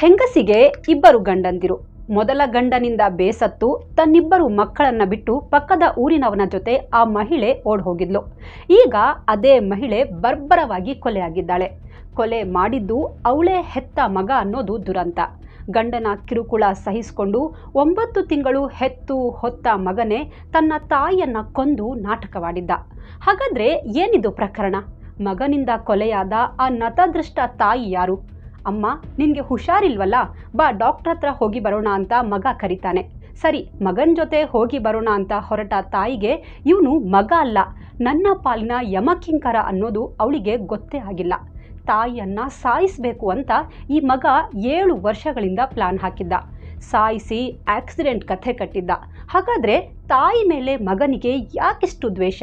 ಹೆಂಗಸಿಗೆ ಇಬ್ಬರು ಗಂಡಂದಿರು. ಮೊದಲ ಗಂಡನಿಂದ ಬೇಸತ್ತು, ತನ್ನಿಬ್ಬರು ಮಕ್ಕಳನ್ನ ಬಿಟ್ಟು ಪಕ್ಕದ ಊರಿನವನ ಜೊತೆ ಆ ಮಹಿಳೆ ಓಡ್ ಹೋಗಿದ್ಲು ಈಗ ಅದೇ ಮಹಿಳೆ ಬರ್ಬರವಾಗಿ ಕೊಲೆಯಾಗಿದ್ದಾಳೆ. ಕೊಲೆ ಮಾಡಿದ್ದು ಅವಳೇ ಹೆತ್ತ ಮಗ ಅನ್ನೋದು ದುರಂತ. ಗಂಡನ ಕಿರುಕುಳ ಸಹಿಸಿಕೊಂಡು ಒಂಬತ್ತು ತಿಂಗಳು ಹೆತ್ತು ಹೊತ್ತ ಮಗನೇ ತನ್ನ ತಾಯಿಯನ್ನ ಕೊಂದು ನಾಟಕವಾಡಿದ್ದ. ಹಾಗಾದ್ರೆ ಏನಿದು ಪ್ರಕರಣ? ಮಗನಿಂದ ಕೊಲೆಯಾದ ಆ ನತದೃಷ್ಟ ತಾಯಿ ಯಾರು? ಅಮ್ಮ, ನಿನಗೆ ಹುಷಾರಿಲ್ವಲ್ಲ? ಬಾ ಡಾಕ್ಟರ್ ಹತ್ರ ಹೋಗಿ ಬರೋಣ ಅಂತ ಮಗ ಕರೀತಾನೆ. ಸರಿ, ಮಗನ ಜೊತೆ ಹೋಗಿ ಬರೋಣ ಅಂತ ಹೊರಟ ತಾಯಿಗೆ ಇವನು ಮಗ ಅಲ್ಲ. ನನ್ನ ಪಾಲಿನ ಯಮಕಿಂಕರ ಅನ್ನೋದು ಅವಳಿಗೆ ಗೊತ್ತೇ ಆಗಿಲ್ಲ. ತಾಯಿಯನ್ನು ಸಾಯಿಸಬೇಕು ಅಂತ ಈ ಮಗ ಏಳು ವರ್ಷಗಳಿಂದ ಪ್ಲಾನ್ ಹಾಕಿದ್ದ. ಸಾಯಿಸಿ ಆಕ್ಸಿಡೆಂಟ್ ಕಥೆ ಕಟ್ಟಿದ್ದ. ಹಾಗಾದರೆ ತಾಯಿ ಮೇಲೆ ಮಗನಿಗೆ ಯಾಕಿಷ್ಟು ದ್ವೇಷ?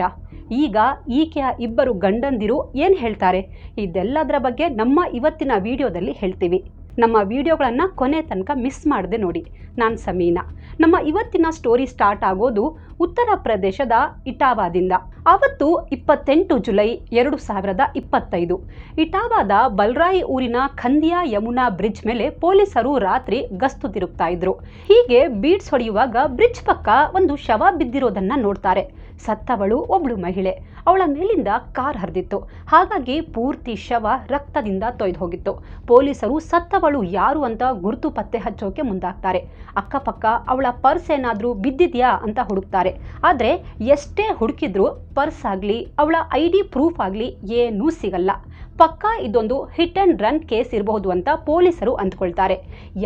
ಈಗ ಈಕೆಯ ಇಬ್ಬರು ಗಂಡಂದಿರು ಏನು ಹೇಳ್ತಾರೆ? ಇದೆಲ್ಲದರ ಬಗ್ಗೆ ನಮ್ಮ ಇವತ್ತಿನ ವಿಡಿಯೋದಲ್ಲಿ ಹೇಳ್ತೀವಿ. ನಮ್ಮ ವಿಡಿಯೋಗಳನ್ನು ಕೊನೆ ತನಕ ಮಿಸ್ ಮಾಡದೆ ನೋಡಿ. ನಾನು ಸಮೀನಾ. ನಮ್ಮ ಇವತ್ತಿನ ಸ್ಟೋರಿ ಸ್ಟಾರ್ಟ್ ಆಗೋದು ಉತ್ತರ ಪ್ರದೇಶದ ಇಟಾವಾದಿಂದ. ಅವತ್ತು ಇಪ್ಪತ್ತೆಂಟು ಜುಲೈ ಎರಡು ಸಾವಿರದ ಇಪ್ಪತ್ತೈದು. ಇಟಾವಾದ ಬಲ್ರಾಯಿ ಊರಿನ ಖಂದಿಯಾ ಯಮುನಾ ಬ್ರಿಡ್ಜ್ ಮೇಲೆ ಪೊಲೀಸರು ರಾತ್ರಿ ಗಸ್ತು ತಿರುಗ್ತಾ ಇದ್ರು. ಹೀಗೆ ಬೀಡ್ಸ್ ಹೊಡೆಯುವಾಗ ಬ್ರಿಡ್ಜ್ ಪಕ್ಕ ಒಂದು ಶವ ಬಿದ್ದಿರೋದನ್ನ ನೋಡ್ತಾರೆ. ಸತ್ತವಳು ಒಬ್ಳು ಮಹಿಳೆ. ಅವಳ ಮೇಲಿಂದ ಕಾರ್ ಹರಿದಿತ್ತು. ಹಾಗಾಗಿ ಪೂರ್ತಿ ಶವ ರಕ್ತದಿಂದ ತೊಯ್ದು ಹೋಗಿತ್ತು. ಪೊಲೀಸರು ಸತ್ತವಳು ಯಾರು ಅಂತ ಗುರುತು ಪತ್ತೆ ಹಚ್ಚೋಕೆ ಮುಂದಾಗ್ತಾರೆ. ಅಕ್ಕಪಕ್ಕ ಅವಳ ಪರ್ಸ್ ಏನಾದರೂ ಬಿದ್ದಿದ್ಯಾ ಅಂತ ಹುಡುಕ್ತಾರೆ. ಆದರೆ ಎಷ್ಟೇ ಹುಡುಕಿದ್ರೂ ಪರ್ಸ್ ಆಗಲಿ, ಅವಳ ಐ ಡಿ ಪ್ರೂಫ್ ಆಗಲಿ ಏನೂ ಸಿಗಲ್ಲ. ಪಕ್ಕಾ ಇದೊಂದು ಹಿಟ್ ಆ್ಯಂಡ್ ರನ್ ಕೇಸ್ ಇರಬಹುದು ಅಂತ ಪೊಲೀಸರು ಅಂದ್ಕೊಳ್ತಾರೆ.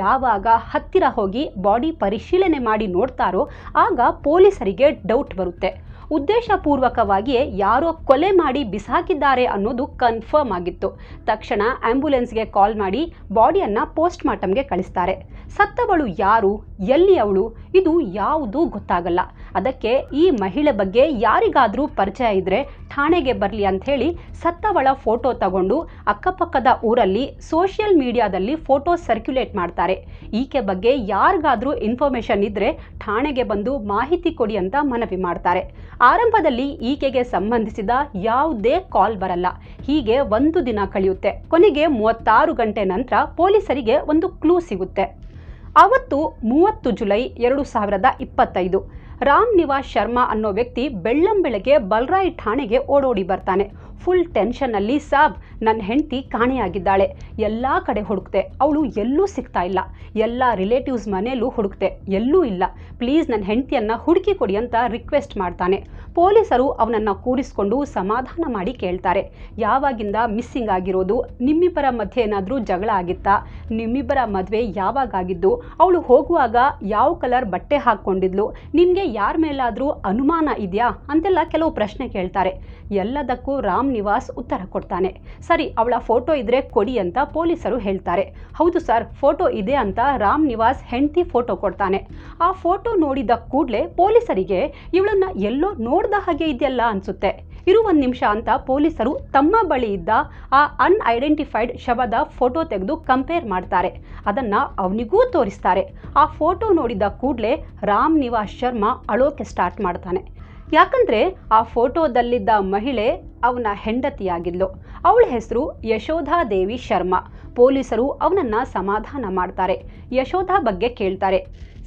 ಯಾವಾಗ ಹತ್ತಿರ ಹೋಗಿ ಬಾಡಿ ಪರಿಶೀಲನೆ ಮಾಡಿ ನೋಡ್ತಾರೋ ಆಗ ಪೊಲೀಸರಿಗೆ ಡೌಟ್ ಬರುತ್ತೆ. ಉದ್ದೇಶಪೂರ್ವಕವಾಗಿಯೇ ಯಾರೋ ಕೊಲೆ ಮಾಡಿ ಬಿಸಾಕಿದ್ದಾರೆ ಅನ್ನೋದು ಕನ್ಫರ್ಮ್ ಆಗಿತ್ತು. ತಕ್ಷಣ ಆಂಬ್ಯುಲೆನ್ಸ್ಗೆ ಕಾಲ್ ಮಾಡಿ ಬಾಡಿಯನ್ನು ಪೋಸ್ಟ್ ಮಾರ್ಟಮ್ಗೆ ಕಳಿಸ್ತಾರೆ. ಸತ್ತವಳು ಯಾರು, ಎಲ್ಲಿ ಅವಳು, ಇದು ಯಾವುದೂ ಗೊತ್ತಾಗಲ್ಲ. ಅದಕ್ಕೆ ಈ ಮಹಿಳೆ ಬಗ್ಗೆ ಯಾರಿಗಾದರೂ ಪರಿಚಯ ಇದ್ದರೆ ಠಾಣೆಗೆ ಬರಲಿ ಅಂಥೇಳಿ ಸತ್ತವಳ ಫೋಟೋ ತಗೊಂಡು ಅಕ್ಕಪಕ್ಕದ ಊರಲ್ಲಿ ಸೋಷಿಯಲ್ ಮೀಡಿಯಾದಲ್ಲಿ ಫೋಟೋ ಸರ್ಕ್ಯುಲೇಟ್ ಮಾಡ್ತಾರೆ. ಈಕೆ ಬಗ್ಗೆ ಯಾರಿಗಾದರೂ ಇನ್ಫಾರ್ಮೇಷನ್ ಇದ್ದರೆ ಠಾಣೆಗೆ ಬಂದು ಮಾಹಿತಿ ಕೊಡಿ ಅಂತ ಮನವಿ ಮಾಡ್ತಾರೆ. ಆರಂಭದಲ್ಲಿ ಈಕೆಗೆ ಸಂಬಂಧಿಸಿದ ಯಾವುದೇ ಕಾಲ್ ಬರಲ್ಲ. ಹೀಗೆ ಒಂದು ದಿನ ಕಳೆಯುತ್ತೆ. ಕೊನೆಗೆ ಮೂವತ್ತಾರು ಗಂಟೆ ನಂತರ ಪೊಲೀಸರಿಗೆ ಒಂದು ಕ್ಲೂ ಸಿಗುತ್ತೆ. ಅವತ್ತು ಮೂವತ್ತು ಜುಲೈ ಎರಡು ಸಾವಿರದ ಇಪ್ಪತ್ತೈದು. ರಾಮ್ ನಿವಾಸ್ ಶರ್ಮಾ ಅನ್ನೋ ವ್ಯಕ್ತಿ ಬೆಳ್ಳಂಬೆಳಗ್ಗೆ ಬಲ್ರಾಯ್ ಠಾಣೆಗೆ ಓಡೋಡಿ ಬರ್ತಾನೆ. ಫುಲ್ ಟೆನ್ಷನ್ನಲ್ಲಿ ಸಾಬ್ ನನ್ನ ಹೆಂಡತಿ ಕಾಣೆಯಾಗಿದ್ದಾಳೆ. ಎಲ್ಲ ಕಡೆ ಹುಡುಕ್ತೆ. ಅವಳು ಎಲ್ಲೂ ಸಿಗ್ತಾ ಇಲ್ಲ. ಎಲ್ಲ ರಿಲೇಟಿವ್ಸ್ ಮನೆಯಲ್ಲೂ ಹುಡುಕ್ತೆ. ಎಲ್ಲೂ ಇಲ್ಲ. ಪ್ಲೀಸ್ ನನ್ನ ಹೆಂಡತಿಯನ್ನು ಹುಡುಕಿ ಕೊಡಿ ಅಂತ ರಿಕ್ವೆಸ್ಟ್ ಮಾಡ್ತಾನೆ. ಪೊಲೀಸರು ಅವನನ್ನು ಕೂರಿಸ್ಕೊಂಡು ಸಮಾಧಾನ ಮಾಡಿ ಕೇಳ್ತಾರೆ. ಯಾವಾಗಿಂದ ಮಿಸ್ಸಿಂಗ್ ಆಗಿರೋದು? ನಿಮ್ಮಿಬ್ಬರ ಮಧ್ಯೆ ಏನಾದರೂ ಜಗಳ ಆಗಿತ್ತಾ? ನಿಮ್ಮಿಬ್ಬರ ಮದುವೆ ಯಾವಾಗಾಗಿದ್ದು? ಅವಳು ಹೋಗುವಾಗ ಯಾವ ಕಲರ್ ಬಟ್ಟೆ ಹಾಕ್ಕೊಂಡಿದ್ಲು? ನಿಮಗೆ ಯಾರ ಮೇಲಾದರೂ ಅನುಮಾನ ಇದೆಯಾ? ಅಂತೆಲ್ಲ ಕೆಲವು ಪ್ರಶ್ನೆ ಕೇಳ್ತಾರೆ. ಎಲ್ಲದಕ್ಕೂ ರಾಮ್ ನಿವಾಸ್ ಉತ್ತರ ಕೊಡ್ತಾನೆ. ಸರಿ, ಅವಳ ಫೋಟೋ ಇದ್ರೆ ಕೊಡಿ ಅಂತ ಪೊಲೀಸರು ಹೇಳ್ತಾರೆ. ಹೌದು ಸರ್, ಫೋಟೋ ಇದೆ ಅಂತ ರಾಮ್ ನಿವಾಸ್ ಹೆಂಡತಿ ಫೋಟೋ ಕೊಡ್ತಾನೆ. ಆ ಫೋಟೋ ನೋಡಿದ ಕೂಡಲೇ ಪೊಲೀಸರಿಗೆ, ಇವಳನ್ನ ಎಲ್ಲೋ ನೋಡ್ದ ಹಾಗೆ ಇದೆಯಲ್ಲ ಅನ್ಸುತ್ತೆ. ಇರು ಒಂದು ನಿಮಿಷ ಅಂತ ಪೊಲೀಸರು ತಮ್ಮ ಬಳಿ ಇದ್ದ ಆ ಅನ್ಐಡೆಂಟಿಫೈಡ್ ಶವದ ಫೋಟೋ ತೆಗೆದು ಕಂಪೇರ್ ಮಾಡ್ತಾರೆ. ಅದನ್ನ ಅವನಿಗೂ ತೋರಿಸ್ತಾರೆ. ಆ ಫೋಟೋ ನೋಡಿದ ಕೂಡಲೇ ರಾಮ್ ನಿವಾಸ್ ಶರ್ಮಾ ಅಳೋಕೆ ಸ್ಟಾರ್ಟ್ ಮಾಡ್ತಾನೆ. ಯಾಕಂದ್ರೆ ಆ ಫೋಟೋದಲ್ಲಿದ್ದ ಮಹಿಳೆ ಅವನ ಹೆಂಡತಿಯಾಗಿದ್ಲು. ಅವಳ ಹೆಸರು ಯಶೋಧಾ ದೇವಿ ಶರ್ಮಾ. ಪೊಲೀಸರು ಅವನನ್ನ ಸಮಾಧಾನ ಮಾಡ್ತಾರೆ. ಯಶೋಧಾ ಬಗ್ಗೆ ಕೇಳ್ತಾರೆ.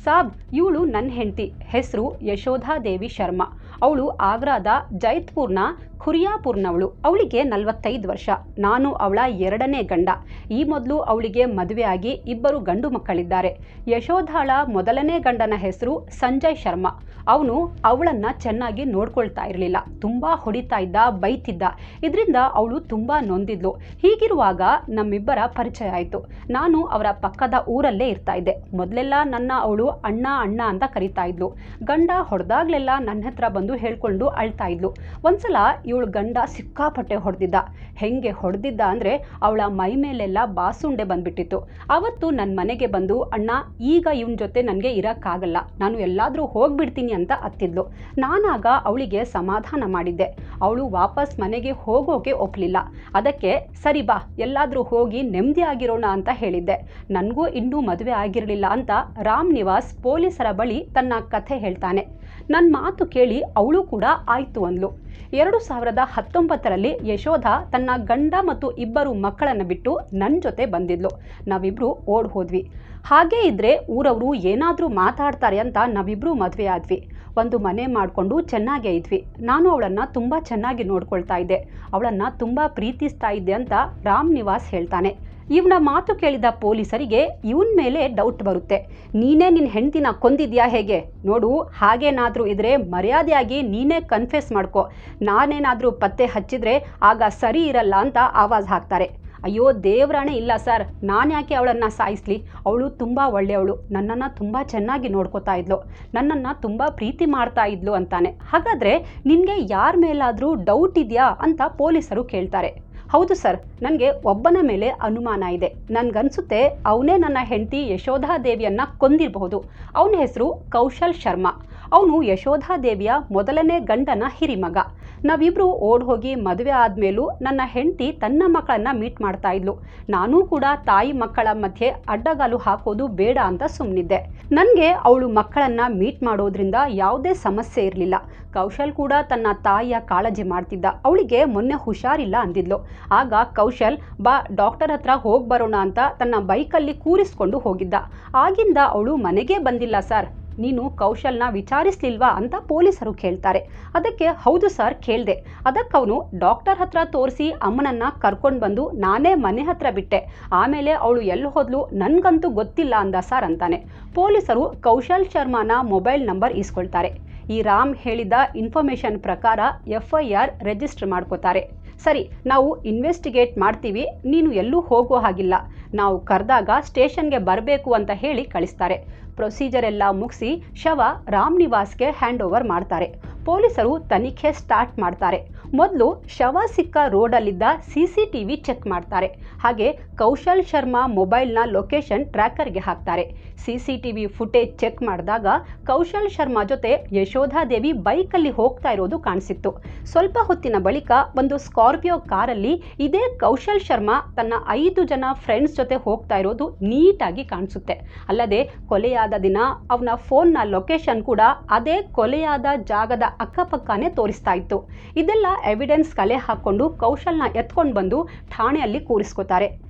ಸಾಬ್, ಇವಳು ನನ್ನ ಹೆಂಡತಿ. ಹೆಸರು ಯಶೋಧಾ ದೇವಿ ಶರ್ಮಾ. ಅವಳು ಆಗ್ರಾದ ಜೈತ್ಪುರ್ನ ಖುರಿಯಾಪುರ್ನವಳು. ಅವಳಿಗೆ ನಲವತ್ತೈದು ವರ್ಷ. ನಾನು ಅವಳ ಎರಡನೇ ಗಂಡ. ಈ ಮೊದಲು ಅವಳಿಗೆ ಮದುವೆ ಆಗಿ ಇಬ್ಬರು ಗಂಡು ಮಕ್ಕಳಿದ್ದಾರೆ. ಯಶೋಧಾಳ ಮೊದಲನೇ ಗಂಡನ ಹೆಸರು ಸಂಜಯ್ ಶರ್ಮಾ. ಅವನು ಅವಳನ್ನ ಚೆನ್ನಾಗಿ ನೋಡ್ಕೊಳ್ತಾ ಇರಲಿಲ್ಲ. ತುಂಬ ಹೊಡಿತಾ ಇದ್ದ, ಬೈತಿದ್ದ. ಇದರಿಂದ ಅವಳು ತುಂಬ ನೊಂದಿದ್ಲು. ಹೀಗಿರುವಾಗ ನಮ್ಮಿಬ್ಬರ ಪರಿಚಯ ಆಯಿತು. ನಾನು ಅವರ ಪಕ್ಕದ ಊರಲ್ಲೇ ಇರ್ತಾ ಇದ್ದೆ. ಮೊದಲೆಲ್ಲ ನನ್ನ ಅವಳು ಅಣ್ಣ ಅಣ್ಣ ಅಂತ ಕರಿತಾ ಇದ್ಲು. ಗಂಡ ಹೊಡೆದಾಗ್ಲೆಲ್ಲ ನನ್ನ ಹತ್ರ ಬಂದು ಹೇಳ್ಕೊಂಡು ಅಳ್ತಾ ಇದ್ಲು. ಒಂದ್ಸಲ ಇವಳು ಗಂಡ ಸಿಕ್ಕಾಪಟ್ಟೆ ಹೊಡೆದಿದ್ದ. ಹೆಂಗೆ ಹೊಡೆದಿದ್ದ ಅಂದರೆ ಅವಳ ಮೈ ಮೇಲೆಲ್ಲ ಬಾಸುಂಡೆ ಬಂದ್ಬಿಟ್ಟಿತ್ತು. ಅವತ್ತು ನನ್ನ ಮನೆಗೆ ಬಂದು, ಅಣ್ಣ, ಈಗ ಇವನ ಜೊತೆ ನನಗೆ ಇರೋಕ್ಕಾಗಲ್ಲ. ನಾನು ಎಲ್ಲಾದರೂ ಹೋಗ್ಬಿಡ್ತೀನಿ ಅಂತ ಅತ್ತಿದ್ಲು. ನಾನಾಗ ಅವಳಿಗೆ ಸಮಾಧಾನ ಮಾಡಿದ್ದೆ. ಅವಳು ವಾಪಸ್ ಮನೆಗೆ ಹೋಗೋಕೆ ಒಪ್ಪಲಿಲ್ಲ ಅದಕ್ಕೆ, ಸರಿ ಬಾ, ಎಲ್ಲಾದರೂ ಹೋಗಿ ನೆಮ್ಮದಿ ಆಗಿರೋಣ ಅಂತ ಹೇಳಿದ್ದೆ. ನನಗೂ ಇನ್ನೂ ಮದುವೆ ಆಗಿರಲಿಲ್ಲ ಅಂತ ರಾಮ್ ನಿವಾಸ್ ಪೊಲೀಸರ ಬಳಿ ತನ್ನ ಕಥೆ ಹೇಳ್ತಾನೆ. ನನ್ನ ಮಾತು ಕೇಳಿ ಅವಳು ಕೂಡ ಆಯ್ತು ಅಂದ್ಲು. ಎರಡು ಸಾವಿರದ ಹತ್ತೊಂಬತ್ತರಲ್ಲಿ ಯಶೋಧ ತನ್ನ ಗಂಡ ಮತ್ತು ಇಬ್ಬರು ಮಕ್ಕಳನ್ನು ಬಿಟ್ಟು ನನ್ನ ಜೊತೆ ಬಂದಿದ್ಲು. ನಾವಿಬ್ರು ಓಡ್ ಹೋದ್ವಿ. ಹಾಗೇ ಇದ್ರೆ ಊರವರು ಏನಾದರೂ ಮಾತಾಡ್ತಾರೆ ಅಂತ ನಾವಿಬ್ಬರು ಮದುವೆ ಆದ್ವಿ. ಒಂದು ಮನೆ ಮಾಡಿಕೊಂಡು ಚೆನ್ನಾಗೇ ಇದ್ವಿ. ನಾನು ಅವಳನ್ನು ತುಂಬ ಚೆನ್ನಾಗಿ ನೋಡ್ಕೊಳ್ತಾ ಇದ್ದೆ. ಅವಳನ್ನು ತುಂಬ ಪ್ರೀತಿಸ್ತಾ ಇದ್ದೆ ಅಂತ ರಾಮ್ ನಿವಾಸ್ ಹೇಳ್ತಾನೆ. ಇವನ ಮಾತು ಕೇಳಿದ ಪೊಲೀಸರಿಗೆ ಇವನ ಮೇಲೆ ಡೌಟ್ ಬರುತ್ತೆ. ನೀನೇ ನಿನ್ನ ಹೆಂಡತಿನ ಕೊಂದಿದ್ಯಾ ಹೇಗೆ? ನೋಡು, ಹಾಗೇನಾದರೂ ಇದ್ರೆ ಮರ್ಯಾದೆಯಾಗಿ ನೀನೇ ಕನ್ಫೆಸ್ ಮಾಡ್ಕೋ. ನಾನೇನಾದರೂ ಪತ್ತೆ ಹಚ್ಚಿದ್ರೆ ಆಗ ಸರಿ ಇರಲ್ಲ ಅಂತ ಆವಾಜ್ ಹಾಕ್ತಾರೆ. ಅಯ್ಯೋ, ದೇವ್ರಾಣೆ ಇಲ್ಲ ಸರ್. ನಾನು ಯಾಕೆ ಅವಳನ್ನು ಸಾಯಿಸ್ಲಿ? ಅವಳು ತುಂಬ ಒಳ್ಳೆಯವಳು. ನನ್ನನ್ನು ತುಂಬ ಚೆನ್ನಾಗಿ ನೋಡ್ಕೋತಾ ಇದ್ಲು. ನನ್ನನ್ನು ತುಂಬ ಪ್ರೀತಿ ಮಾಡ್ತಾ ಇದ್ಲು ಅಂತಾನೆ. ಹಾಗಾದರೆ ನಿನಗೆ ಯಾರ ಮೇಲಾದರೂ ಡೌಟ್ ಇದೆಯಾ ಅಂತ ಪೊಲೀಸರು ಕೇಳ್ತಾರೆ. ಹೌದು ಸರ್, ನನಗೆ ಒಬ್ಬನ ಮೇಲೆ ಅನುಮಾನ ಇದೆ. ನನಗನ್ಸುತ್ತೆ ಅವನೇ ನನ್ನ ಹೆಂಡತಿ ಯಶೋಧಾ ಯಶೋಧಾದೇವಿಯನ್ನ ಕೊಂದಿರಬಹುದು. ಅವನ ಹೆಸರು ಕೌಶಲ್ ಶರ್ಮಾ. ಅವನು ಯಶೋಧಾದೇವಿಯ ಮೊದಲನೇ ಗಂಡನ ಹಿರಿಮಗ. ನಾವಿಬ್ಬರು ಓಡ್ ಹೋಗಿ ಮದುವೆ ಆದಮೇಲೂ ನನ್ನ ಹೆಂಡತಿ ತನ್ನ ಮಕ್ಕಳನ್ನ ಮೀಟ್ ಮಾಡ್ತಾ ಇದ್ಲು. ನಾನೂ ಕೂಡ ತಾಯಿ ಮಕ್ಕಳ ಮಧ್ಯೆ ಅಡ್ಡಗಾಲು ಹಾಕೋದು ಬೇಡ ಅಂತ ಸುಮ್ಮನಿದ್ದೆ ನನಗೆ ಅವಳು ಮಕ್ಕಳನ್ನ ಮೀಟ್ ಮಾಡೋದ್ರಿಂದ ಯಾವುದೇ ಸಮಸ್ಯೆ ಇರಲಿಲ್ಲ. ಕೌಶಲ್ ಕೂಡ ತನ್ನ ತಾಯಿಯ ಕಾಳಜಿ ಮಾಡ್ತಿದ್ದ. ಅವಳಿಗೆ ಮೊನ್ನೆ ಹುಷಾರಿಲ್ಲ ಅಂದಿದ್ಲು. ಆಗ ಕೌಶಲ್, ಬಾ, ಡಾಕ್ಟರ್ ಹತ್ರ ಹೋಗಿ ಬರೋಣ ಅಂತ ತನ್ನ ಬೈಕಲ್ಲಿ ಕೂರಿಸ್ಕೊಂಡು ಹೋಗಿದ್ದ. ಆಗಿಂದ ಅವಳು ಮನೆಗೆ ಬಂದಿಲ್ಲ ಸರ್. ನೀನು ಕೌಶಲ್ನ ವಿಚಾರಿಸ್ಲಿಲ್ವಾ ಅಂತ ಪೊಲೀಸರು ಕೇಳ್ತಾರೆ. ಅದಕ್ಕೆ ಹೌದು ಸರ್ ಕೇಳಿದೆ. ಅದಕ್ಕವನು ಡಾಕ್ಟರ್ ಹತ್ರ ತೋರಿಸಿ ಅಮ್ಮನನ್ನ ಕರ್ಕೊಂಡು ಬಂದು ನಾನೇ ಮನೆ ಹತ್ರ ಬಿಟ್ಟೆ. ಆಮೇಲೆ ಅವಳು ಎಲ್ಲಿ ಹೋದ್ಲು ನನಗಂತೂ ಗೊತ್ತಿಲ್ಲ ಅಂದ ಸರ್ ಅಂತಾನೆ. ಪೊಲೀಸರು ಕೌಶಲ್ ಶರ್ಮಾನ ಮೊಬೈಲ್ ನಂಬರ್ ಇಸ್ಕೊಳ್ತಾರೆ ಈ ರಾಮ್ ಹೇಳಿದ ಇನ್ಫಾರ್ಮೇಷನ್ ಪ್ರಕಾರ ಎಫ್ ಐ ಆರ್ ರಿಜಿಸ್ಟರ್ ಮಾಡ್ಕೋತಾರೆ. ಸರಿ, ನಾವು ಇನ್ವೆಸ್ಟಿಗೇಟ್ ಮಾಡ್ತೀವಿ, ನೀನು ಎಲ್ಲೂ ಹೋಗೋ ಹಾಗಿಲ್ಲ. ನಾವು ಕರೆದಾಗ ಸ್ಟೇಷನ್ಗೆ ಬರಬೇಕು ಅಂತ ಹೇಳಿ ಕಳಿಸ್ತಾರೆ. ಪ್ರೊಸೀಜರ್ ಎಲ್ಲ ಮುಗಿಸಿ ಶವ ರಾಮ್ ನಿವಾಸ್ಗೆ ಹ್ಯಾಂಡ್ ಓವರ್ ಮಾಡ್ತಾರೆ. ಪೊಲೀಸರು ತನಿಖೆ ಸ್ಟಾರ್ಟ್ ಮಾಡ್ತಾರೆ. ಮೊದಲು ಶವ ಸಿಕ್ಕ ರೋಡಲ್ಲಿದ್ದ C C T V check ಮಾಡ್ತಾರೆ. ಹಾಗೆ ಕೌಶಲ್ ಶರ್ಮಾ ಮೊಬೈಲ್ನ ಲೊಕೇಶನ್ ಟ್ರ್ಯಾಕರ್ಗೆ ಹಾಕ್ತಾರೆ. C C T V footage check ಮಾಡಿದಾಗ ಕೌಶಲ್ ಶರ್ಮಾ ಜೊತೆ ಯಶೋಧಾದೇವಿ ಬೈಕಲ್ಲಿ ಹೋಗ್ತಾ ಇರೋದು ಕಾಣಿಸಿತ್ತು. ಸ್ವಲ್ಪ ಹೊತ್ತಿನ ಬಳಿಕ ಒಂದು ಸ್ಕಾರ್ಪಿಯೋ ಕಾರಲ್ಲಿ ಇದೇ ಕೌಶಲ್ ಶರ್ಮಾ ತನ್ನ ಐದು ಜನ ಫ್ರೆಂಡ್ಸ್ ಜೊತೆ ಹೋಗ್ತಾ ಇರೋದು ನೀಟಾಗಿ ಕಾಣಿಸುತ್ತೆ. ಅಲ್ಲದೆ ಕೊಲೆಯಾದ ದಿನ ಅವನ ಫೋನ್ನ ಲೊಕೇಶನ್ ಕೂಡ ಅದೇ ಕೊಲೆಯಾದ ಜಾಗದ ಅಕ್ಕಪಕ್ಕನೇ ತೋರಿಸ್ತಾ ಇತ್ತು. ಇದೆಲ್ಲ ಎವಿಡೆನ್ಸ್ ಕಲೆ ಹಾಕ್ಕೊಂಡು ಕೌಶಲ್ನ ಎತ್ಕೊಂಡು ಬಂದು ಠಾಣೆಯಲ್ಲಿ ಕೂರಿಸ್ಕೋತಾರೆ.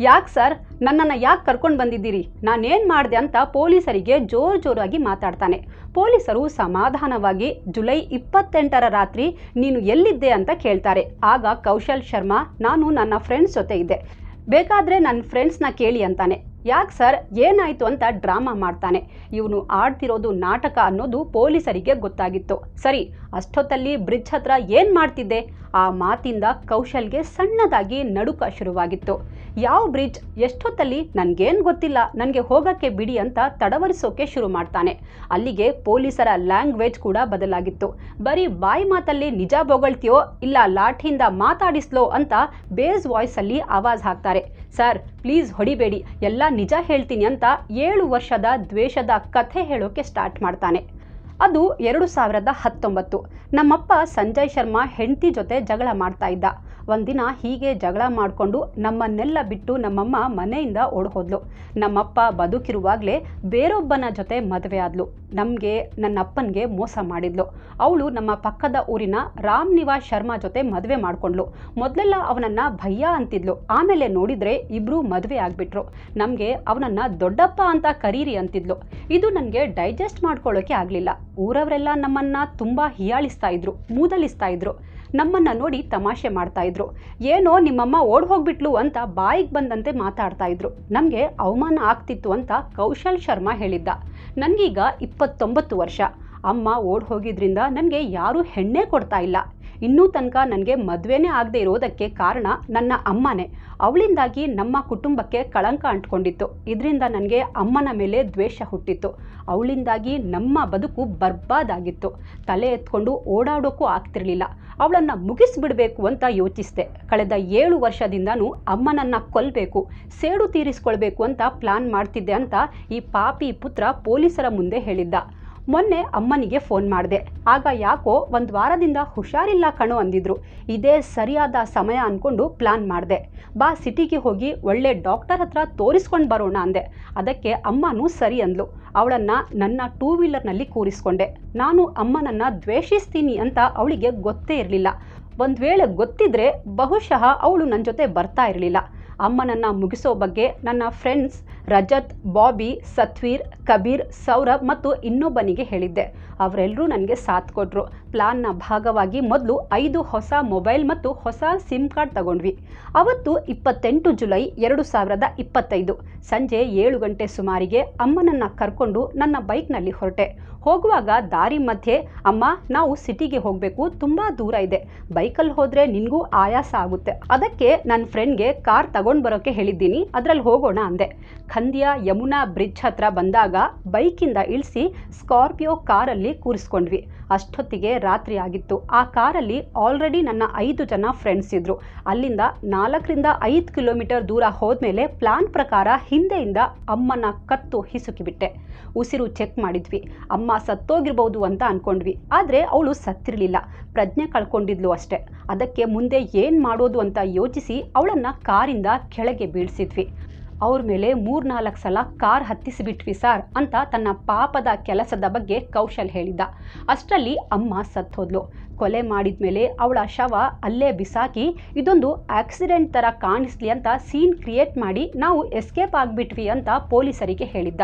ಯಾಕೆ ಸರ್? ನನ್ನನ್ನು ಯಾಕೆ ಕರ್ಕೊಂಡು ಬಂದಿದ್ದೀರಿ? ನಾನೇನು ಮಾಡಿದೆ ಅಂತ ಪೊಲೀಸರಿಗೆ ಜೋರು ಜೋರಾಗಿ ಮಾತಾಡ್ತಾನೆ. ಪೊಲೀಸರು ಸಮಾಧಾನವಾಗಿ, ಜುಲೈ ಇಪ್ಪತ್ತೆಂಟರ ರಾತ್ರಿ ನೀನು ಎಲ್ಲಿದ್ದೆ ಅಂತ ಕೇಳ್ತಾರೆ. ಆಗ ಕೌಶಲ್ ಶರ್ಮಾ, ನಾನು ನನ್ನ ಫ್ರೆಂಡ್ಸ್ ಜೊತೆ ಇದ್ದೆ. ಬೇಕಾದರೆ ನನ್ನ ಫ್ರೆಂಡ್ಸ್ನ ಕೇಳಿ ಅಂತಾನೆ. ಯಾಕೆ ಸರ್? ಏನಾಯಿತು ಅಂತ ಡ್ರಾಮಾ ಮಾಡ್ತಾನೆ. ಇವನು ಆಡ್ತಿರೋದು ನಾಟಕ ಅನ್ನೋದು ಪೊಲೀಸರಿಗೆ ಗೊತ್ತಾಗಿತ್ತು. ಸರಿ, ಅಷ್ಟೊತ್ತಲ್ಲಿ ಬ್ರಿಡ್ಜ್ ಹತ್ರ ಏನು ಮಾಡ್ತಿದ್ದೆ? ಆ ಮಾತಿಂದ ಕೌಶಲ್ಗೆ ಸಣ್ಣದಾಗಿ ನಡುಕ ಶುರುವಾಗಿತ್ತು. ಯಾವ ಬ್ರಿಡ್ಜ್ ಎಷ್ಟೊತ್ತಲ್ಲಿ ನನಗೇನು ಗೊತ್ತಿಲ್ಲ, ನನಗೆ ಹೋಗೋಕ್ಕೆ ಬಿಡಿ ಅಂತ ತಡವರಿಸೋಕೆ ಶುರು ಮಾಡ್ತಾನೆ. ಅಲ್ಲಿಗೆ ಪೊಲೀಸರ ಲ್ಯಾಂಗ್ವೇಜ್ ಕೂಡ ಬದಲಾಗಿತ್ತು. ಬರೀ ಬಾಯಿ ಮಾತಲ್ಲಿ ನಿಜ ಬೊಗಳ್ತೀಯೋ ಇಲ್ಲ ಲಾಠಿಯಿಂದ ಮಾತಾಡಿಸ್ಲೋ ಅಂತ ಬೇಸ್ ವಾಯ್ಸಲ್ಲಿ ಆವಾಜ್ ಹಾಕ್ತಾರೆ. ಸರ್, ಪ್ಲೀಸ್ ಹೊಡಿಬೇಡಿ, ಎಲ್ಲ ನಿಜ ಹೇಳ್ತೀನಿ ಅಂತ ಏಳು ವರ್ಷದ ದ್ವೇಷದ ಕಥೆ ಹೇಳೋಕೆ ಸ್ಟಾರ್ಟ್ ಮಾಡ್ತಾನೆ. ಅದು ಎರಡು ಸಾವಿರದ ಹತ್ತೊಂಬತ್ತು. ನಮ್ಮಪ್ಪ ಸಂಜಯ್ ಶರ್ಮಾ ಹೆಂಡತಿ ಜೊತೆ ಜಗಳ ಮಾಡ್ತಾ ಇದ್ದ. ಒಂದಿನ ಹೀಗೆ ಜಗಳ ಮಾಡಿಕೊಂಡು ನಮ್ಮನ್ನೆಲ್ಲ ಬಿಟ್ಟು ನಮ್ಮಮ್ಮ ಮನೆಯಿಂದ ಓಡ್ಹೋದ್ಲು. ನಮ್ಮಪ್ಪ ಬದುಕಿರುವಾಗಲೇ ಬೇರೊಬ್ಬನ ಜೊತೆ ಮದುವೆ ಆದ್ಲು. ನಮಗೆ ನನ್ನ ಅಪ್ಪನಿಗೆ ಮೋಸ ಮಾಡಿದ್ಲು. ಅವಳು ನಮ್ಮ ಪಕ್ಕದ ಊರಿನ ರಾಮ್ ನಿವಾಸ್ ಶರ್ಮಾ ಜೊತೆ ಮದುವೆ ಮಾಡ್ಕೊಂಡ್ಲು. ಮೊದಲೆಲ್ಲ ಅವನನ್ನು ಭಯ್ಯ ಅಂತಿದ್ಲು. ಆಮೇಲೆ ನೋಡಿದರೆ ಇಬ್ರು ಮದುವೆ ಆಗಿಬಿಟ್ರು. ನಮಗೆ ಅವನನ್ನು ದೊಡ್ಡಪ್ಪ ಅಂತ ಕರೀರಿ ಅಂತಿದ್ಲು. ಇದು ನನಗೆ ಡೈಜೆಸ್ಟ್ ಮಾಡ್ಕೊಳ್ಳೋಕೆ ಆಗಲಿಲ್ಲ. ಊರವರೆಲ್ಲ ನಮ್ಮನ್ನು ತುಂಬ ಹೀಯಾಳಿಸ್ತಾ ಇದ್ರು, ಮೂದಲಿಸ್ತಾ ಇದ್ರು. ನಮ್ಮನ್ನ ನೋಡಿ ತಮಾಷೆ ಮಾಡ್ತಾ ಇದ್ರು. ಏನೋ ನಿಮ್ಮಮ್ಮ ಓಡ್ ಹೋಗ್ಬಿಟ್ಲು ಅಂತ ಬಾಯಿಗೆ ಬಂದಂತೆ ಮಾತಾಡ್ತಾ ಇದ್ರು. ನಮಗೆ ಅವಮಾನ ಆಗ್ತಿತ್ತು ಅಂತ ಕೌಶಲ್ ಶರ್ಮಾ ಹೇಳಿದ್ದ. ನನಗೀಗ ಇಪ್ಪತ್ತೊಂಬತ್ತು ವರ್ಷ. ಅಮ್ಮ ಓಡ್ ಹೋಗಿದ್ರಿಂದ ನನಗೆ ಯಾರೂ ಹೆಣ್ಣೆ ಕೊಡ್ತಾ ಇಲ್ಲ. ಇನ್ನೂ ತನಕ ನನಗೆ ಮದುವೆನೇ ಆಗದೆ ಇರೋದಕ್ಕೆ ಕಾರಣ ನನ್ನ ಅಮ್ಮನೇ. ಅವಳಿಂದಾಗಿ ನಮ್ಮ ಕುಟುಂಬಕ್ಕೆ ಕಳಂಕ ಅಂಟ್ಕೊಂಡಿತ್ತು. ಇದರಿಂದ ನನಗೆ ಅಮ್ಮನ ಮೇಲೆ ದ್ವೇಷ ಹುಟ್ಟಿತ್ತು. ಅವಳಿಂದಾಗಿ ನಮ್ಮ ಬದುಕು ಬರ್ಬಾದಾಗಿತ್ತು ತಲೆ ಎತ್ಕೊಂಡು ಓಡಾಡೋಕ್ಕೂ ಆಗ್ತಿರಲಿಲ್ಲ. ಅವಳನ್ನು ಮುಗಿಸ್ಬಿಡ್ಬೇಕು ಅಂತ ಯೋಚಿಸಿದೆ. ಕಳೆದ ಏಳು ವರ್ಷದಿಂದನೂ ಅಮ್ಮನನ್ನು ಕೊಲ್ಲಬೇಕು ಸೇಡು ತೀರಿಸ್ಕೊಳ್ಬೇಕು ಅಂತ ಪ್ಲಾನ್ ಮಾಡ್ತಿದ್ದೆ ಅಂತ ಈ ಪಾಪಿ ಪುತ್ರ ಪೊಲೀಸರ ಮುಂದೆ ಹೇಳಿದ್ದ. ಮೊನ್ನೆ ಅಮ್ಮನಿಗೆ ಫೋನ್ ಮಾಡಿದೆ. ಆಗ ಯಾಕೋ ಒಂದು ವಾರದಿಂದ ಹುಷಾರಿಲ್ಲ ಕಣು ಅಂದಿದ್ರು. ಇದೇ ಸರಿಯಾದ ಸಮಯ ಅಂದ್ಕೊಂಡು ಪ್ಲಾನ್ ಮಾಡಿದೆ. ಬಾ ಸಿಟಿಗೆ ಹೋಗಿ ಒಳ್ಳೆ ಡಾಕ್ಟರ್ ಹತ್ರ ತೋರಿಸ್ಕೊಂಡು ಬರೋಣ ಅಂದೆ. ಅದಕ್ಕೆ ಅಮ್ಮನೂ ಸರಿ ಅಂದ್ಲು. ಅವಳನ್ನು ನನ್ನ ಟೂ ವೀಲರ್ನಲ್ಲಿ ಕೂರಿಸ್ಕೊಂಡೆ. ನಾನು ಅಮ್ಮನನ್ನು ದ್ವೇಷಿಸ್ತೀನಿ ಅಂತ ಅವಳಿಗೆ ಗೊತ್ತೇ ಇರಲಿಲ್ಲ. ಒಂದು ವೇಳೆ ಗೊತ್ತಿದ್ರೆ ಬಹುಶಃ ಅವಳು ನನ್ನ ಜೊತೆ ಬರ್ತಾ ಇರಲಿಲ್ಲ. ಅಮ್ಮನನ್ನು ಮುಗಿಸೋ ಬಗ್ಗೆ ನನ್ನ ಫ್ರೆಂಡ್ಸ್ ರಜತ್, ಬಾಬಿ, ಸತ್ವೀರ್, ಕಬೀರ್, ಸೌರಭ್ ಮತ್ತು ಇನ್ನೊಬ್ಬನಿಗೆ ಹೇಳಿದ್ದೆ. ಅವರೆಲ್ಲರೂ ನನಗೆ ಸಾಥ್ ಕೊಟ್ಟರು ಪ್ಲಾನ್ನ ಭಾಗವಾಗಿ ಮೊದಲು ಐದು ಹೊಸ ಮೊಬೈಲ್ ಮತ್ತು ಹೊಸ ಸಿಮ್ ಕಾರ್ಡ್ ತಗೊಂಡ್ವಿ. ಅವತ್ತು ಇಪ್ಪತ್ತೆಂಟು ಜುಲೈ ಎರಡು ಸಾವಿರದ ಇಪ್ಪತ್ತೈದು. ಸಂಜೆ ಏಳು ಗಂಟೆ ಸುಮಾರಿಗೆ ಅಮ್ಮನನ್ನು ಕರ್ಕೊಂಡು ನನ್ನ ಬೈಕ್ನಲ್ಲಿ ಹೊರಟೆ. ಹೋಗುವಾಗ ದಾರಿ ಮಧ್ಯೆ, ಅಮ್ಮ, ನಾವು ಸಿಟಿಗೆ ಹೋಗಬೇಕು, ತುಂಬ ದೂರ ಇದೆ. ಬೈಕಲ್ಲಿ ಹೋದರೆ ನಿನಗೂ ಆಯಾಸ ಆಗುತ್ತೆ. ಅದಕ್ಕೆ ನನ್ನ ಫ್ರೆಂಡ್ಗೆ ಕಾರ್ ತಗೊಂಡು ಬರೋಕ್ಕೆ ಹೇಳಿದ್ದೀನಿ. ಅದರಲ್ಲಿ ಹೋಗೋಣ ಅಂದೆ. ಖಂದ್ಯ ಯಮುನಾ ಬ್ರಿಡ್ಜ್ ಹತ್ರ ಬಂದಾಗ ಬೈಕಿಂದ ಇಳಿಸಿ ಸ್ಕಾರ್ಪಿಯೋ ಕಾರಲ್ಲಿ ಕೂರಿಸ್ಕೊಂಡ್ವಿ. ಅಷ್ಟೊತ್ತಿಗೆ ರಾತ್ರಿ ಆಗಿತ್ತು. ಆ ಕಾರಲ್ಲಿ ಆಲ್ರೆಡಿ ನನ್ನ ಐದು ಜನ ಫ್ರೆಂಡ್ಸ್ ಇದ್ರು. ಅಲ್ಲಿಂದ ನಾಲ್ಕರಿಂದ ಐದು ಕಿಲೋಮೀಟರ್ ದೂರ ಹೋದ್ಮೇಲೆ ಪ್ಲಾನ್ ಪ್ರಕಾರ ಹಿಂದೆಯಿಂದ ಅಮ್ಮನ ಕತ್ತು ಹಿಸುಕಿಬಿಟ್ಟೆ ಉಸಿರು ಚೆಕ್ ಮಾಡಿದ್ವಿ. ಅಮ್ಮ ಸತ್ತೋಗಿರ್ಬೋದು ಅಂತ ಅಂದ್ಕೊಂಡ್ವಿ ಆದರೆ ಅವಳು ಸತ್ತಿರಲಿಲ್ಲ. ಪ್ರಜ್ಞೆ ಕಳ್ಕೊಂಡಿದ್ಲು ಅಷ್ಟೆ. ಅದಕ್ಕೆ ಮುಂದೆ ಏನು ಮಾಡೋದು ಅಂತ ಯೋಚಿಸಿ ಅವಳನ್ನು ಕಾರಿಂದ ಕೆಳಗೆ ಬೀಳಿಸಿದ್ವಿ. ಅವ್ರ ಮೇಲೆ ಮೂರ್ನಾಲ್ಕು ಸಲ ಕಾರ್ ಹತ್ತಿಸಿಬಿಟ್ವಿ ಸಾರ್ ಅಂತ ತನ್ನ ಪಾಪದ ಕೆಲಸದ ಬಗ್ಗೆ ಕೌಶಲ್ ಹೇಳಿದ್ದ. ಅಷ್ಟರಲ್ಲಿ ಅಮ್ಮ ಸತ್ತೋದ್ಲು. ಕೊಲೆ ಮಾಡಿದ ಮೇಲೆ ಅವಳ ಶವ ಅಲ್ಲೇ ಬಿಸಾಕಿ, ಇದೊಂದು ಆಕ್ಸಿಡೆಂಟ್ ಥರ ಕಾಣಿಸ್ಲಿ ಅಂತ ಸೀನ್ ಕ್ರಿಯೇಟ್ ಮಾಡಿ ನಾವು ಎಸ್ಕೇಪ್ ಆಗಿಬಿಟ್ವಿ ಅಂತ ಪೊಲೀಸರಿಗೆ ಹೇಳಿದ್ದ.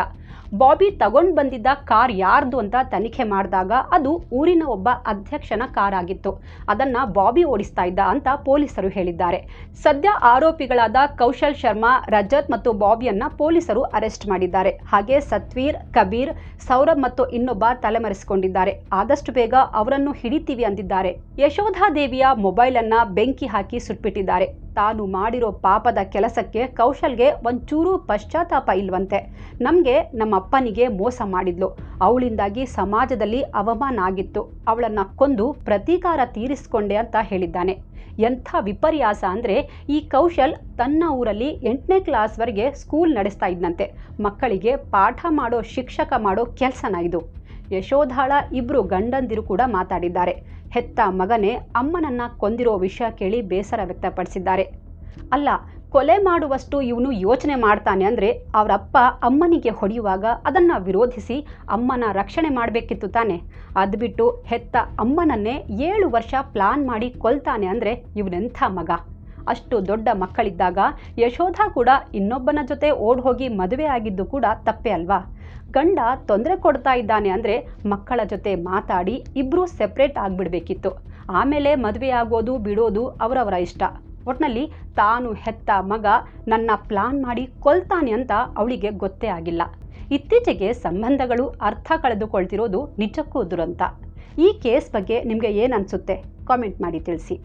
ಬಾಬಿ ತಗೊಂಡು ಬಂದಿದ್ದ ಕಾರ್ ಯಾರ್ದು ಅಂತ ತನಿಖೆ ಮಾಡಿದಾಗ ಅದು ಊರಿನ ಒಬ್ಬ ಅಧ್ಯಕ್ಷನ ಕಾರ್ ಆಗಿತ್ತು. ಅದನ್ನು ಬಾಬಿ ಓಡಿಸ್ತಾ ಇದ್ದ ಅಂತ ಪೊಲೀಸರು ಹೇಳಿದ್ದಾರೆ. ಸದ್ಯ ಆರೋಪಿಗಳಾದ ಕೌಶಲ್ ಶರ್ಮಾ, ರಜತ್ ಮತ್ತು ಬಾಬಿಯನ್ನ ಪೊಲೀಸರು ಅರೆಸ್ಟ್ ಮಾಡಿದ್ದಾರೆ. ಹಾಗೆ ಸತ್ವೀರ್, ಕಬೀರ್, ಸೌರಭ್ ಮತ್ತು ಇನ್ನೊಬ್ಬ ತಲೆಮರೆಸಿಕೊಂಡಿದ್ದಾರೆ. ಆದಷ್ಟು ಬೇಗ ಅವರನ್ನು ಹಿಡಿತೀವಿ ಅಂದಿದ್ದಾರೆ. ಯಶೋಧಾದೇವಿಯ ಮೊಬೈಲ್ ಅನ್ನ ಬೆಂಕಿ ಹಾಕಿ ಸುಟ್ಬಿಟ್ಟಿದ್ದಾರೆ. ತಾನು ಮಾಡಿರೋ ಪಾಪದ ಕೆಲಸಕ್ಕೆ ಕೌಶಲ್ಗೆ ಒಂಚೂರು ಪಶ್ಚಾತ್ತಾಪ ಇಲ್ವಂತೆ. ನಮಗೆ ನಮ್ಮ ಅಪ್ಪನಿಗೆ ಮೋಸ ಮಾಡಿದ್ಲು. ಅವಳಿಂದಾಗಿ ಸಮಾಜದಲ್ಲಿ ಅವಮಾನ ಆಗಿತ್ತು. ಅವಳನ್ನು ಕೊಂದು ಪ್ರತೀಕಾರ ತೀರಿಸ್ಕೊಂಡೆ ಅಂತ ಹೇಳಿದ್ದಾನೆ. ಎಂಥ ವಿಪರ್ಯಾಸ ಅಂದರೆ ಈ ಕೌಶಲ್ ತನ್ನ ಊರಲ್ಲಿ ಎಂಟನೇ ಕ್ಲಾಸ್ವರೆಗೆ ಸ್ಕೂಲ್ ನಡೆಸ್ತಾ ಇದ್ದಂತೆ ಮಕ್ಕಳಿಗೆ ಪಾಠ ಮಾಡೋ ಶಿಕ್ಷಕ ಮಾಡೋ ಕೆಲಸನ ಇದು. ಯಶೋಧಾಳ ಇಬ್ಬರು ಗಂಡಂದಿರು ಕೂಡ ಮಾತಾಡಿದ್ದಾರೆ. ಹೆತ್ತ ಮಗನೇ ಅಮ್ಮನನ್ನ ಕೊಂದಿರೋ ವಿಷಯ ಕೇಳಿ ಬೇಸರ ವ್ಯಕ್ತಪಡಿಸಿದ್ದಾರೆ. ಅಲ್ಲ, ಕೊಲೆ ಮಾಡುವಷ್ಟು ಇವನು ಯೋಚನೆ ಮಾಡ್ತಾನೆ ಅಂದರೆ ಅವರಪ್ಪ ಅಮ್ಮನಿಗೆ ಹೊಡೆಯುವಾಗ ಅದನ್ನು ವಿರೋಧಿಸಿ ಅಮ್ಮನ ರಕ್ಷಣೆ ಮಾಡಬೇಕಿತ್ತು ತಾನೆ. ಅದು ಬಿಟ್ಟು ಹೆತ್ತ ಅಮ್ಮನನ್ನೇ ಏಳು ವರ್ಷ ಪ್ಲಾನ್ ಮಾಡಿ ಕೊಲ್ತಾನೆ ಅಂದರೆ ಇವನೆಂಥ ಮಗ. ಅಷ್ಟು ದೊಡ್ಡ ಮಕ್ಕಳಿದ್ದಾಗ ಯಶೋಧ ಕೂಡ ಇನ್ನೊಬ್ಬನ ಜೊತೆ ಓಡ್ ಹೋಗಿ ಮದುವೆ ಆಗಿದ್ದು ಕೂಡ ತಪ್ಪೇ ಅಲ್ವಾ? ಗಂಡ ತೊಂದರೆ ಕೊಡ್ತಾ ಇದ್ದಾನೆ ಅಂದರೆ ಮಕ್ಕಳ ಜೊತೆ ಮಾತಾಡಿ ಇಬ್ಬರೂ ಸೆಪ್ರೇಟ್ ಆಗಿಬಿಡ್ಬೇಕಿತ್ತು. ಆಮೇಲೆ ಮದುವೆ ಆಗೋದು, ಬಿಡೋದು ಅವರವರ ಇಷ್ಟ. ಒಟ್ನಲ್ಲಿ ತಾನು ಹೆತ್ತ ಮಗ ನನ್ನ ಪ್ಲಾನ್ ಮಾಡಿ ಕೊಲ್ತಾನೆ ಅಂತ ಅವಳಿಗೆ ಗೊತ್ತೇ ಆಗಿಲ್ಲ. ಇತ್ತೀಚೆಗೆ ಸಂಬಂಧಗಳು ಅರ್ಥ ಕಳೆದುಕೊಳ್ತಿರೋದು ನಿಜಕ್ಕೂ ದುರಂತ. ಈ ಕೇಸ್ ಬಗ್ಗೆ ನಿಮಗೆ ಏನನ್ಸುತ್ತೆ ಕಾಮೆಂಟ್ ಮಾಡಿ ತಿಳಿಸಿ.